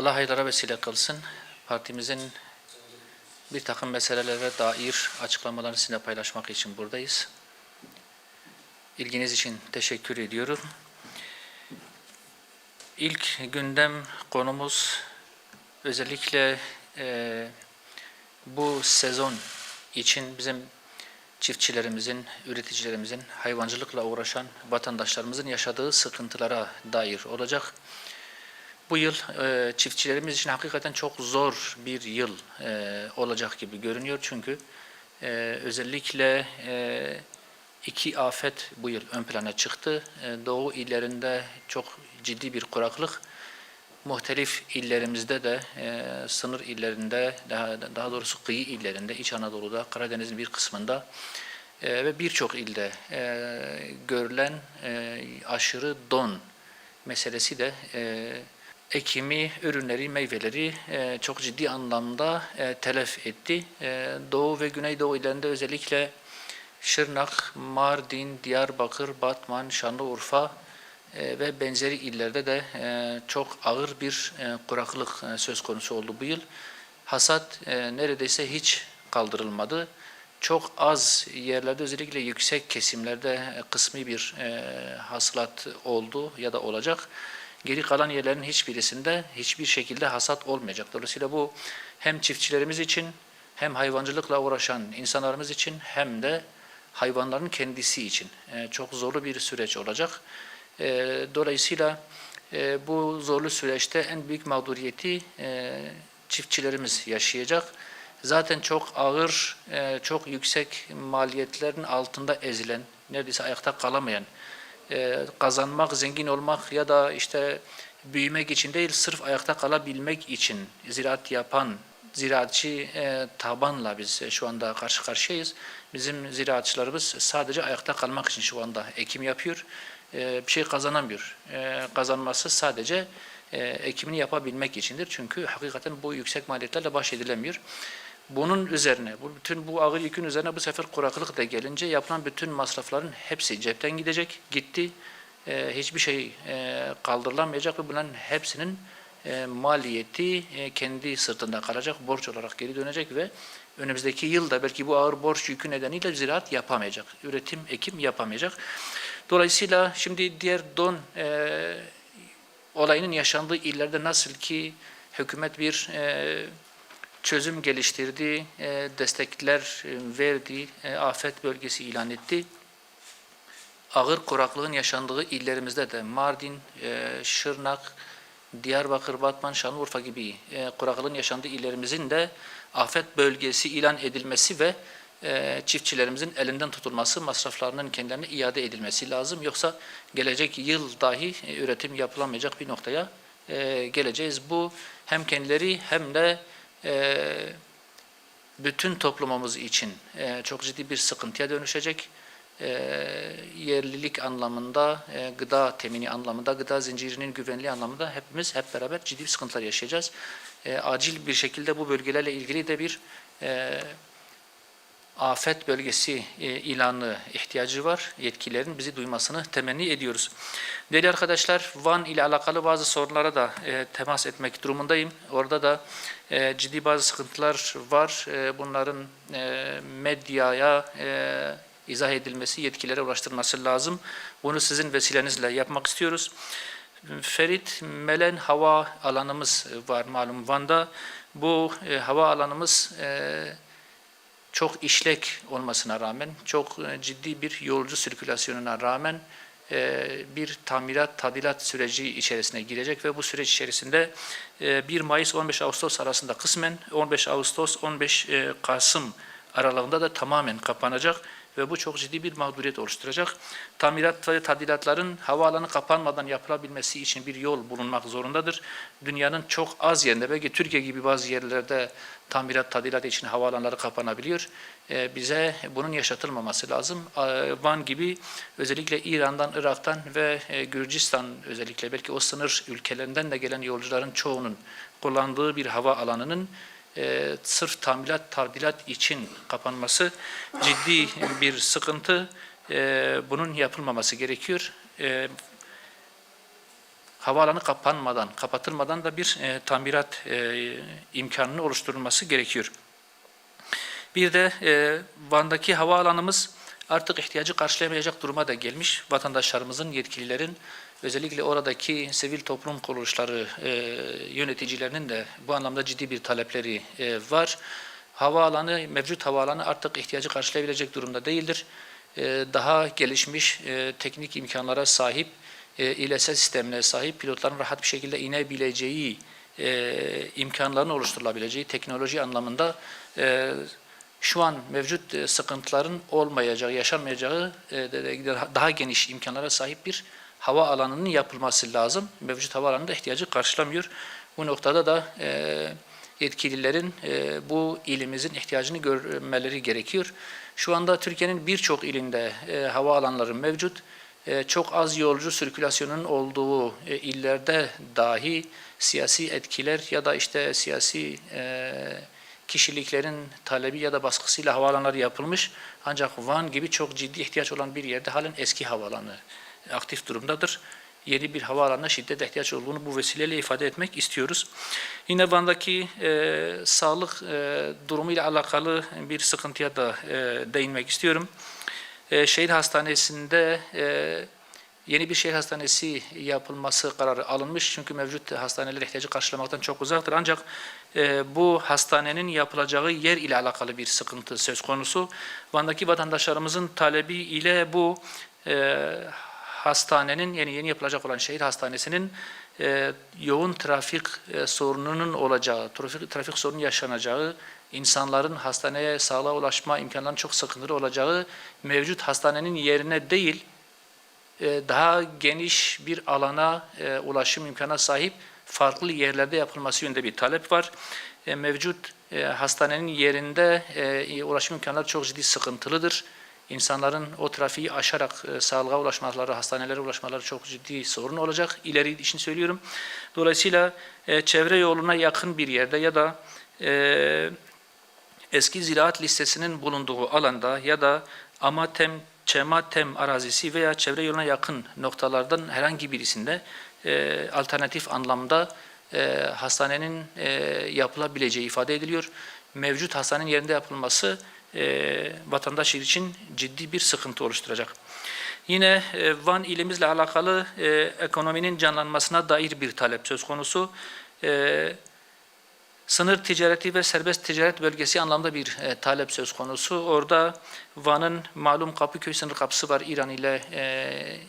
Allah hayırlara vesile kılsın. Partimizin bir takım meselelere dair açıklamalarını sizinle paylaşmak için buradayız. İlginiz için teşekkür ediyorum. İlk gündem konumuz özellikle e, bu sezon için bizim çiftçilerimizin, üreticilerimizin, hayvancılıkla uğraşan vatandaşlarımızın yaşadığı sıkıntılara dair olacak. Bu yıl e, çiftçilerimiz için hakikaten çok zor bir yıl e, olacak gibi görünüyor. Çünkü e, özellikle e, iki afet bu yıl ön plana çıktı. E, Doğu illerinde çok ciddi bir kuraklık, muhtelif illerimizde de e, sınır illerinde, daha, daha doğrusu kıyı illerinde, İç Anadolu'da, Karadeniz'in bir kısmında e, ve birçok ilde e, görülen e, aşırı don meselesi de e, ekimi, ürünleri, meyveleri e, çok ciddi anlamda e, telef etti. E, Doğu ve Güneydoğu illerinde özellikle Şırnak, Mardin, Diyarbakır, Batman, Şanlıurfa e, ve benzeri illerde de e, çok ağır bir e, kuraklık e, söz konusu oldu bu yıl. Hasat e, neredeyse hiç kaldırılmadı. Çok az yerlerde özellikle yüksek kesimlerde e, kısmi bir e, hasılat oldu ya da olacak. Geri kalan yerlerin hiçbirisinde hiçbir şekilde hasat olmayacak. Dolayısıyla bu hem çiftçilerimiz için hem hayvancılıkla uğraşan insanlarımız için hem de hayvanların kendisi için e, çok zorlu bir süreç olacak. E, Dolayısıyla e, bu zorlu süreçte en büyük mağduriyeti çiftçilerimiz yaşayacak. Zaten çok ağır, çok yüksek maliyetlerin altında ezilen, neredeyse ayakta kalamayan, e, kazanmak, zengin olmak ya da işte büyümek için değil, sırf ayakta kalabilmek için ziraat yapan ziraatçı e, tabanla biz şu anda karşı karşıyayız. Bizim ziraatçılarımız sadece ayakta kalmak için şu anda ekim yapıyor. E, bir şey kazanamıyor. Kazanması sadece e, ekimini yapabilmek içindir. Çünkü hakikaten bu yüksek maliyetlerle baş edilemiyor. Bunun üzerine, bu bütün bu ağır yükün üzerine bu sefer kuraklık da gelince yapılan bütün masrafların hepsi cepten gidecek, gitti. E, hiçbir şey e, kaldırılamayacak ve bunların hepsinin e, maliyeti e, kendi sırtında kalacak, borç olarak geri dönecek ve önümüzdeki yılda belki bu ağır borç yükü nedeniyle ziraat yapamayacak, üretim, ekim yapamayacak. Dolayısıyla şimdi diğer don e, olayının yaşandığı illerde nasıl ki hükümet bir e, çözüm geliştirdi, e, destekler e, verdi, e, afet bölgesi ilan etti. Ağır kuraklığın yaşandığı illerimizde de Mardin, Şırnak, Diyarbakır, Batman, Şanlıurfa gibi kuraklığın yaşandığı illerimizin de afet bölgesi ilan edilmesi ve çiftçilerimizin elinden tutulması, masraflarının kendilerine iade edilmesi lazım. Yoksa gelecek yıl dahi üretim yapılamayacak bir noktaya geleceğiz. Bu hem kendileri hem de e, bütün toplumumuz için e, çok ciddi bir sıkıntıya dönüşecek. E, yerlilik anlamında, e, gıda temini anlamında, gıda zincirinin güvenliği anlamında hepimiz hep beraber ciddi sıkıntılar yaşayacağız. E, acil bir şekilde bu bölgelerle ilgili de bir e, afet bölgesi e, ilanı ihtiyacı var. Yetkililerin bizi duymasını temenni ediyoruz. Değerli arkadaşlar, Van ile alakalı bazı sorunlara da e, temas etmek durumundayım. Orada da e, ciddi bazı sıkıntılar var. Bunların medyaya izah edilmesi, yetkililere ulaştırılması lazım. Bunu sizin vesilenizle yapmak istiyoruz. Ferit Melen hava alanımız var malum Van'da. Bu e, hava alanımız e, çok işlek olmasına rağmen, çok e, ciddi bir yolcu sirkülasyonuna rağmen e, bir tamirat, tadilat süreci içerisine girecek ve bu süreç içerisinde e, 1 Mayıs 15 Ağustos arasında kısmen 15 Ağustos 15 e, Kasım aralığında da tamamen kapanacak ve bu çok ciddi bir mağduriyet oluşturacak. Tamirat ve tadilatların havaalanı kapanmadan yapılabilmesi için bir yol bulunmak zorundadır. Dünyanın çok az yerinde, belki Türkiye gibi bazı yerlerde tamirat, tadilat için havaalanları kapanabiliyor. Ee, bize bunun yaşatılmaması lazım. Ee, Van gibi özellikle İran'dan, Irak'tan ve e, Gürcistan özellikle belki o sınır ülkelerinden de gelen yolcuların çoğunun kullandığı bir hava alanının e, sırf tamirat, tadilat için kapanması ciddi bir sıkıntı. E, bunun yapılmaması gerekiyor. E, havaalanı kapanmadan, kapatılmadan da bir e, tamirat e, imkanının oluşturulması gerekiyor. Bir de e, Van'daki havaalanımız artık ihtiyacı karşılayamayacak duruma da gelmiş. Vatandaşlarımızın, yetkililerin, özellikle oradaki sivil toplum kuruluşları e, yöneticilerinin de bu anlamda ciddi bir talepleri e, var. Havaalanı, mevcut havaalanı artık ihtiyacı karşılayabilecek durumda değildir. E, daha gelişmiş e, teknik imkanlara sahip, e, ILS sistemine sahip pilotların rahat bir şekilde inebileceği e, imkanların oluşturulabileceği teknoloji anlamında e, şu an mevcut e, sıkıntıların olmayacağı, yaşanmayacağı e, daha geniş imkanlara sahip bir hava alanının yapılması lazım. Mevcut hava alanı da ihtiyacı karşılamıyor. Bu noktada da e, yetkililerin bu ilimizin ihtiyacını görmeleri gerekiyor. Şu anda Türkiye'nin birçok ilinde hava alanları mevcut. Çok az yolcu sirkülasyonunun olduğu illerde dahi siyasi etkiler ya da işte siyasi e, kişiliklerin talebi ya da baskısıyla havaalanları yapılmış. Ancak Van gibi çok ciddi ihtiyaç olan bir yerde halen eski havaalanı aktif durumdadır. Yeni bir havaalanına şiddet ihtiyaç olduğunu bu vesileyle ifade etmek istiyoruz. Yine Van'daki e, sağlık e, durumuyla alakalı bir sıkıntıya da e, değinmek istiyorum. E, şehir hastanesinde e, yeni bir şehir hastanesi yapılması kararı alınmış. Çünkü mevcut hastaneler ihtiyacı karşılamaktan çok uzaktır. Ancak e, bu hastanenin yapılacağı yer ile alakalı bir sıkıntı söz konusu. Van'daki vatandaşlarımızın talebi ile bu e, hastanenin yeni yeni yapılacak olan şehir hastanesinin e, yoğun trafik e, sorununun olacağı, trafik, trafik sorunu yaşanacağı, insanların hastaneye sağlığa ulaşma imkanlarının çok sıkıntılı olacağı mevcut hastanenin yerine değil, daha geniş bir alana ulaşım imkanına sahip farklı yerlerde yapılması yönünde bir talep var. E, Mevcut e, hastanenin yerinde e, ulaşım imkanları çok ciddi sıkıntılıdır. İnsanların o trafiği aşarak e, sağlığa ulaşmaları, hastanelere ulaşmaları çok ciddi sorun olacak. İleri için söylüyorum. Dolayısıyla e, çevre yoluna yakın bir yerde ya da e, eski ziraat listesinin bulunduğu alanda ya da Amatem, Çematem arazisi veya çevre yoluna yakın noktalardan herhangi birisinde e, alternatif anlamda e, hastanenin e, yapılabileceği ifade ediliyor. Mevcut hastanenin yerinde yapılması e, vatandaş için ciddi bir sıkıntı oluşturacak. Yine e, Van ilimizle alakalı e, ekonominin canlanmasına dair bir talep söz konusu. E, sınır ticareti ve serbest ticaret bölgesi anlamda bir e, talep söz konusu. Orada Van'ın malum Kapıköy sınır kapısı var İran ile e,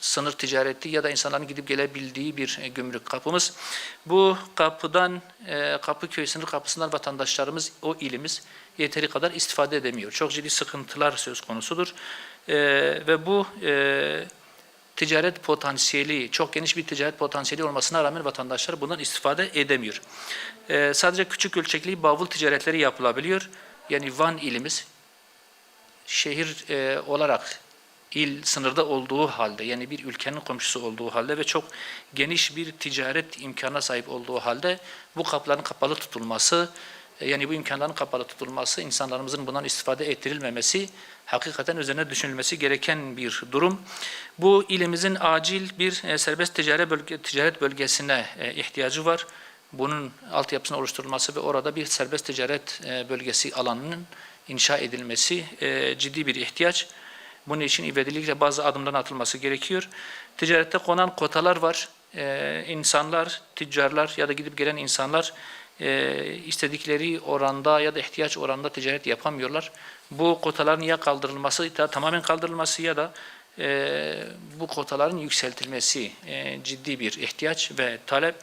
sınır ticareti ya da insanların gidip gelebildiği bir e, gümrük kapımız. Bu kapıdan e, Kapıköy sınır kapısından vatandaşlarımız o ilimiz yeteri kadar istifade edemiyor. Çok ciddi sıkıntılar söz konusudur. E, ve bu ticaret potansiyeli, çok geniş bir ticaret potansiyeli olmasına rağmen vatandaşlar bundan istifade edemiyor. Sadece küçük ölçekli bavul ticaretleri yapılabiliyor. Yani Van ilimiz şehir olarak il sınırda olduğu halde yani bir ülkenin komşusu olduğu halde ve çok geniş bir ticaret imkanına sahip olduğu halde bu kapıların kapalı tutulması e, yani bu imkanların kapalı tutulması insanlarımızın bundan istifade ettirilmemesi hakikaten üzerine düşünülmesi gereken bir durum. Bu ilimizin acil bir e, serbest ticaret, bölge, ticaret bölgesine e, ihtiyacı var. Bunun altyapısının oluşturulması ve orada bir serbest ticaret bölgesi alanının inşa edilmesi ciddi bir ihtiyaç. Bunun için ivedilikle bazı adımların atılması gerekiyor. Ticarette konan kotalar var. Ee, insanlar, tüccarlar ya da gidip gelen insanlar e, istedikleri oranda ya da ihtiyaç oranda ticaret yapamıyorlar. Bu kotaların ya kaldırılması, ya tamamen kaldırılması ya da e, bu kotaların yükseltilmesi e, ciddi bir ihtiyaç ve talep.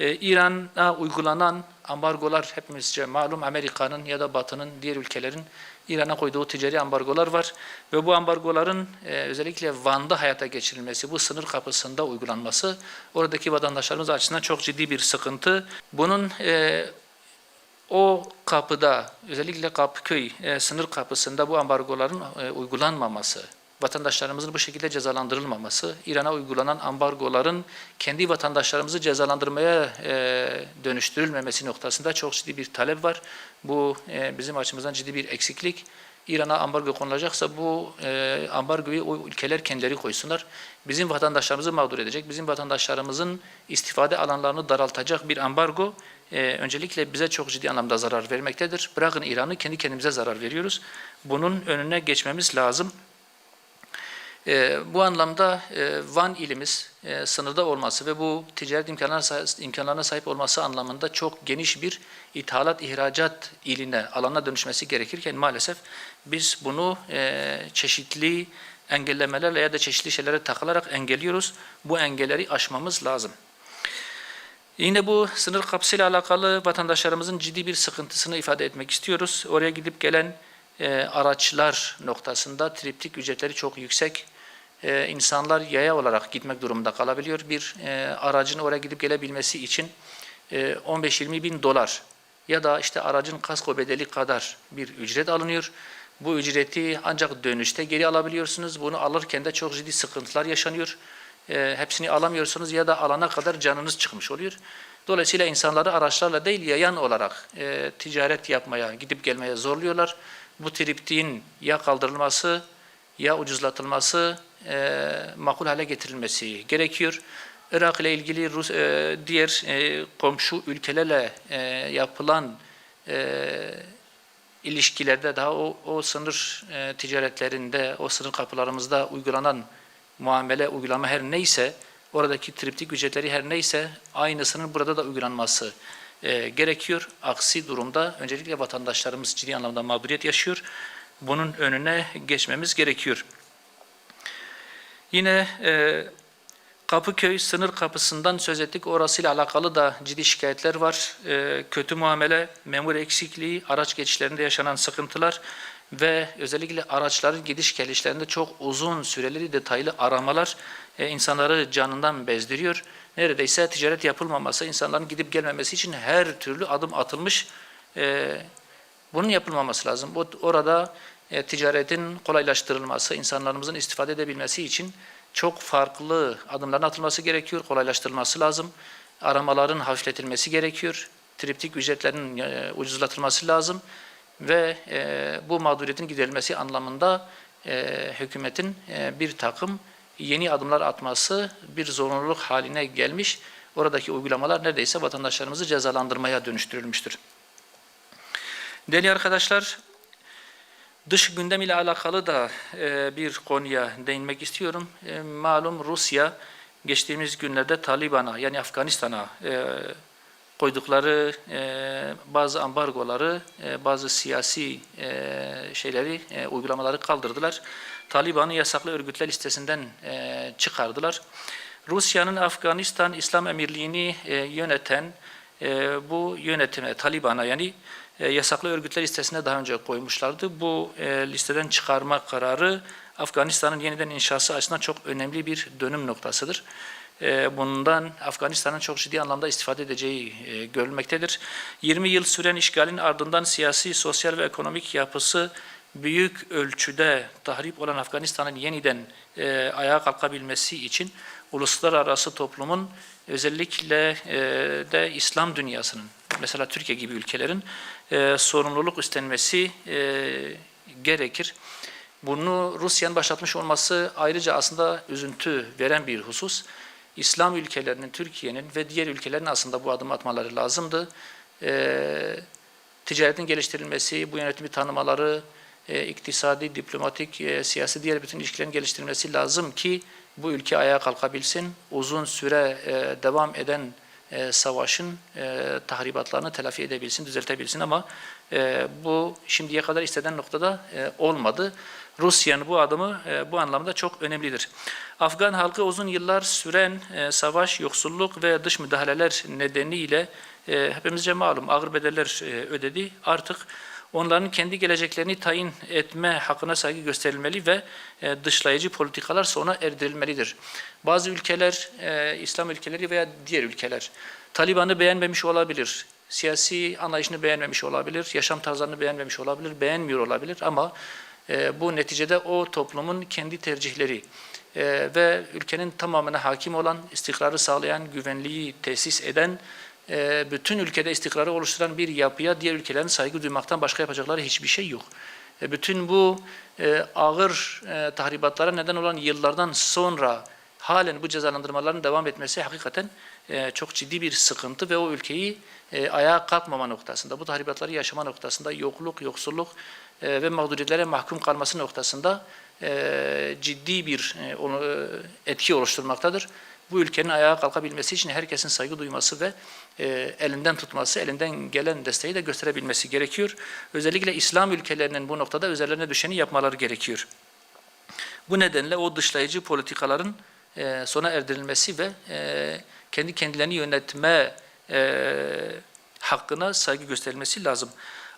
E, İran'a uygulanan ambargolar hepimizce malum Amerika'nın ya da Batı'nın diğer ülkelerin İran'a koyduğu ticari ambargolar var ve bu ambargoların e, özellikle Van'da hayata geçirilmesi, bu sınır kapısında uygulanması oradaki vatandaşlarımız açısından çok ciddi bir sıkıntı. Bunun e, o kapıda özellikle Kapıköy e, sınır kapısında bu ambargoların e, uygulanmaması, vatandaşlarımızın bu şekilde cezalandırılmaması, İran'a uygulanan ambargoların kendi vatandaşlarımızı cezalandırmaya e, dönüştürülmemesi noktasında çok ciddi bir talep var. Bu e, bizim açımızdan ciddi bir eksiklik. İran'a ambargo konulacaksa bu e, ambargoyu o ülkeler kendileri koysunlar. Bizim vatandaşlarımızı mağdur edecek, bizim vatandaşlarımızın istifade alanlarını daraltacak bir ambargo e, öncelikle bize çok ciddi anlamda zarar vermektedir. Bırakın İran'ı kendi kendimize zarar veriyoruz. Bunun önüne geçmemiz lazım. E, bu anlamda e, Van ilimiz e, sınırda olması ve bu ticaret imkanlarına, sahip- olması anlamında çok geniş bir ithalat ihracat iline, alana dönüşmesi gerekirken maalesef biz bunu e, çeşitli engellemelerle ya da çeşitli şeylere takılarak engelliyoruz. Bu engelleri aşmamız lazım. Yine bu sınır kapısıyla alakalı vatandaşlarımızın ciddi bir sıkıntısını ifade etmek istiyoruz. Oraya gidip gelen e, araçlar noktasında triptik ücretleri çok yüksek. E, insanlar yaya olarak gitmek durumunda kalabiliyor. Bir e, aracın oraya gidip gelebilmesi için e, 15-20 bin dolar ya da işte aracın kasko bedeli kadar bir ücret alınıyor. Bu ücreti ancak dönüşte geri alabiliyorsunuz. Bunu alırken de çok ciddi sıkıntılar yaşanıyor. E, hepsini alamıyorsunuz ya da alana kadar canınız çıkmış oluyor. Dolayısıyla insanları araçlarla değil yayan olarak e, ticaret yapmaya, gidip gelmeye zorluyorlar. Bu triptiğin ya kaldırılması ya ucuzlatılması, e, makul hale getirilmesi gerekiyor. Irak ile ilgili Rus, e, diğer e, komşu ülkelerle e, yapılan e, ilişkilerde daha o, o sınır e, ticaretlerinde, o sınır kapılarımızda uygulanan muamele, uygulama her neyse, oradaki triptik ücretleri her neyse aynısının burada da uygulanması e, gerekiyor. Aksi durumda öncelikle vatandaşlarımız ciddi anlamda mağduriyet yaşıyor. Bunun önüne geçmemiz gerekiyor. Yine e, Kapıköy sınır kapısından söz ettik. Orasıyla alakalı da ciddi şikayetler var. E, kötü muamele, memur eksikliği, araç geçişlerinde yaşanan sıkıntılar ve özellikle araçların gidiş gelişlerinde çok uzun süreli detaylı aramalar e, insanları canından bezdiriyor. Neredeyse ticaret yapılmaması, insanların gidip gelmemesi için her türlü adım atılmış. E, bunun yapılmaması lazım. Bu, orada e, ticaretin kolaylaştırılması, insanlarımızın istifade edebilmesi için çok farklı adımların atılması gerekiyor, kolaylaştırılması lazım. Aramaların hafifletilmesi gerekiyor. Triptik ücretlerin e, ucuzlatılması lazım ve e, bu mağduriyetin giderilmesi anlamında e, hükümetin e, bir takım yeni adımlar atması bir zorunluluk haline gelmiş. Oradaki uygulamalar neredeyse vatandaşlarımızı cezalandırmaya dönüştürülmüştür. Değerli arkadaşlar, dış gündem ile alakalı da e, bir konuya değinmek istiyorum. E, malum Rusya geçtiğimiz günlerde Taliban'a yani Afganistan'a e, koydukları bazı ambargoları, bazı siyasi şeyleri, uygulamaları kaldırdılar. Taliban'ı yasaklı örgütler listesinden çıkardılar. Rusya'nın Afganistan İslam Emirliği'ni yöneten bu yönetime, Taliban'a yani e, yasaklı örgütler listesine daha önce koymuşlardı. Bu e, listeden çıkarma kararı Afganistan'ın yeniden inşası açısından çok önemli bir dönüm noktasıdır. E, bundan Afganistan'ın çok ciddi anlamda istifade edeceği görülmektedir. 20 yıl süren işgalin ardından siyasi, sosyal ve ekonomik yapısı büyük ölçüde tahrip olan Afganistan'ın yeniden e, ayağa kalkabilmesi için uluslararası toplumun özellikle de İslam dünyasının mesela Türkiye gibi ülkelerin e, sorumluluk üstlenmesi e, gerekir. Bunu Rusya'nın başlatmış olması ayrıca aslında üzüntü veren bir husus. İslam ülkelerinin, Türkiye'nin ve diğer ülkelerin aslında bu adım atmaları lazımdı. E, ticaretin geliştirilmesi, bu yönetimi tanımaları, e, iktisadi, diplomatik, e, siyasi diğer bütün ilişkilerin geliştirilmesi lazım ki bu ülke ayağa kalkabilsin. Uzun süre e, devam eden e, savaşın e, tahribatlarını telafi edebilsin, düzeltebilsin ama e, bu şimdiye kadar istenen noktada e, olmadı. Rusya'nın bu adımı e, bu anlamda çok önemlidir. Afgan halkı uzun yıllar süren e, savaş, yoksulluk ve dış müdahaleler nedeniyle e, hepimizce malum ağır bedeller e, ödedi. Artık onların kendi geleceklerini tayin etme hakkına saygı gösterilmeli ve e, dışlayıcı politikalar sona erdirilmelidir. Bazı ülkeler, e, İslam ülkeleri veya diğer ülkeler Taliban'ı beğenmemiş olabilir, siyasi anlayışını beğenmemiş olabilir, yaşam tarzlarını beğenmemiş olabilir, beğenmiyor olabilir ama e, bu neticede o toplumun kendi tercihleri ve ülkenin tamamına hakim olan, istikrarı sağlayan, güvenliği tesis eden bütün ülkede istikrarı oluşturan bir yapıya diğer ülkelerin saygı duymaktan başka yapacakları hiçbir şey yok. E, bütün bu e, ağır e, tahribatlara neden olan yıllardan sonra halen bu cezalandırmaların devam etmesi hakikaten e, çok ciddi bir sıkıntı ve o ülkeyi e, ayağa kalkmama noktasında, bu tahribatları yaşama noktasında, yokluk, yoksulluk e, ve mağduriyetlere mahkum kalması noktasında e, ciddi bir e, e, etki oluşturmaktadır. Bu ülkenin ayağa kalkabilmesi için herkesin saygı duyması ve e, elinden tutması, elinden gelen desteği de gösterebilmesi gerekiyor. Özellikle İslam ülkelerinin bu noktada üzerlerine düşeni yapmaları gerekiyor. Bu nedenle o dışlayıcı politikaların e, sona erdirilmesi ve e, kendi kendilerini yönetme e, hakkına saygı gösterilmesi lazım.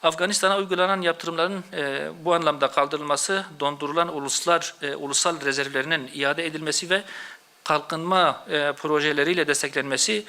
Afganistan'a uygulanan yaptırımların e, bu anlamda kaldırılması, dondurulan uluslar e, ulusal rezervlerinin iade edilmesi ve kalkınma e, projeleriyle desteklenmesi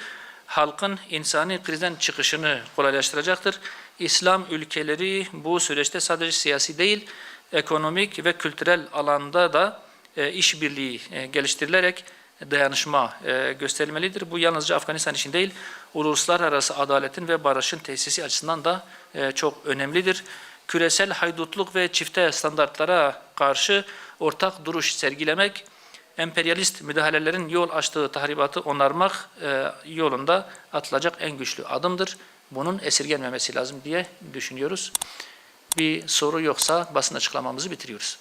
halkın insani krizden çıkışını kolaylaştıracaktır. İslam ülkeleri bu süreçte sadece siyasi değil, ekonomik ve kültürel alanda da e, işbirliği e, geliştirilerek dayanışma e, gösterilmelidir. Bu yalnızca Afganistan için değil, uluslararası adaletin ve barışın tesisi açısından da e, çok önemlidir. Küresel haydutluk ve çifte standartlara karşı ortak duruş sergilemek, emperyalist müdahalelerin yol açtığı tahribatı onarmak e, yolunda atılacak en güçlü adımdır. Bunun esirgenmemesi lazım diye düşünüyoruz. Bir soru yoksa basın açıklamamızı bitiriyoruz.